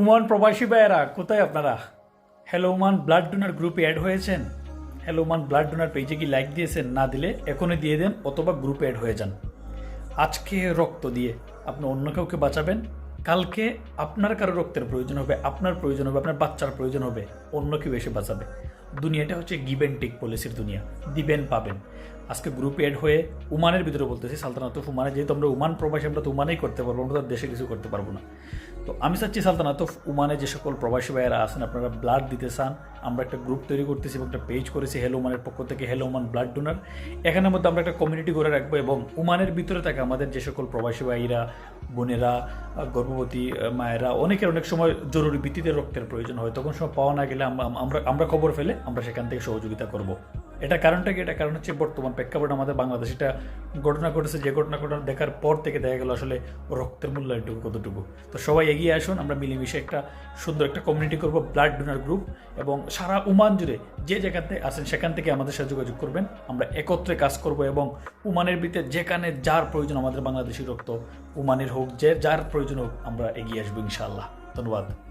উমান প্রবাসী ভাইয়েরা, কোথায় আপনারা? হ্যালো উমান ব্লাড ডোনার গ্রুপে অ্যাড হয়েছেন? হ্যালো উমান ব্লাড ডোনার পেজে কি লাইক দিয়েছেন? না দিলে এখনই দিয়ে দেন অথবা গ্রুপে অ্যাড হয়ে যান। আজকে রক্ত দিয়ে আপনি অন্য কাউকে বাঁচাবেন। কালকে আপনার কারও রক্তের প্রয়োজন হবে, আপনার প্রয়োজন হবে, আপনার বাচ্চার প্রয়োজন হবে অন্য কেউ এসে বাঁচাবে। দুনিয়াটা হচ্ছে গিভ অ্যান্ড টেক পলিসির দুনিয়া। দিবেন, পাবেন। আজকে গ্রুপে অ্যাড হয়ে উমানের ভিতরে বলতেছি, সালতানাত উমানে যেহেতু আমরা উমান প্রবাসী, আমরা তো উমানেই করতে পারব, আমরা তো দেশে কিছু করতে পারব না। তো আমি চাচ্ছি সালতানাত উমানে যে সকল প্রবাসী ভাইয়েরা আছেন, আপনারা ব্লাড দিতে চান, আমরা একটা গ্রুপ তৈরি করতেছি এবং একটা পেজ করেছি হেলো উমানের পক্ষ থেকে হেলো উমান ব্লাড ডোনার এখানের মধ্যে আমরা একটা কমিউনিটি করে রাখব এবং উমানের ভিতরে থাকে আমাদের যে সকল প্রবাসী ভাইরা, বোনেরা গর্ভবতী মায়েরা অনেকের অনেক সময় জরুরি ভিত্তিতে রক্তের প্রয়োজন হয়। তখন সময় পাওয়া না গেলে আম- আম- আমরা আমরা খবর ফেলে আমরা সেখান থেকে সহযোগিতা করব। এটা কারণটা কি? এটা কারণ হচ্ছে বর্তমান প্রেক্ষাপট আমাদের বাংলাদেশ। এটা ঘটনা ঘটেছে, যে ঘটনা ঘটনা দেখার পর থেকে দেখা গেল আসলে রক্তের মূল্য এটুকু কতটুকু। তো সবাই এগিয়ে আসুন, আমরা মিলেমিশে একটা সুন্দর একটা কমিউনিটি করব ব্লাড ডোনার গ্রুপ এবং সারা উমান জুড়ে যে জায়গাতে আছেন সেখান থেকে আমাদের সাথে যোগাযোগ করবেন। আমরা একত্রে কাজ করব এবং উমানের ভিতরে যেখানে যার প্রয়োজন আমাদের বাংলাদেশি রক্ত, উমানের হোক, যে যার প্রয়োজন হোক, আমরা এগিয়ে আসব ইনশাআল্লাহ। ধন্যবাদ।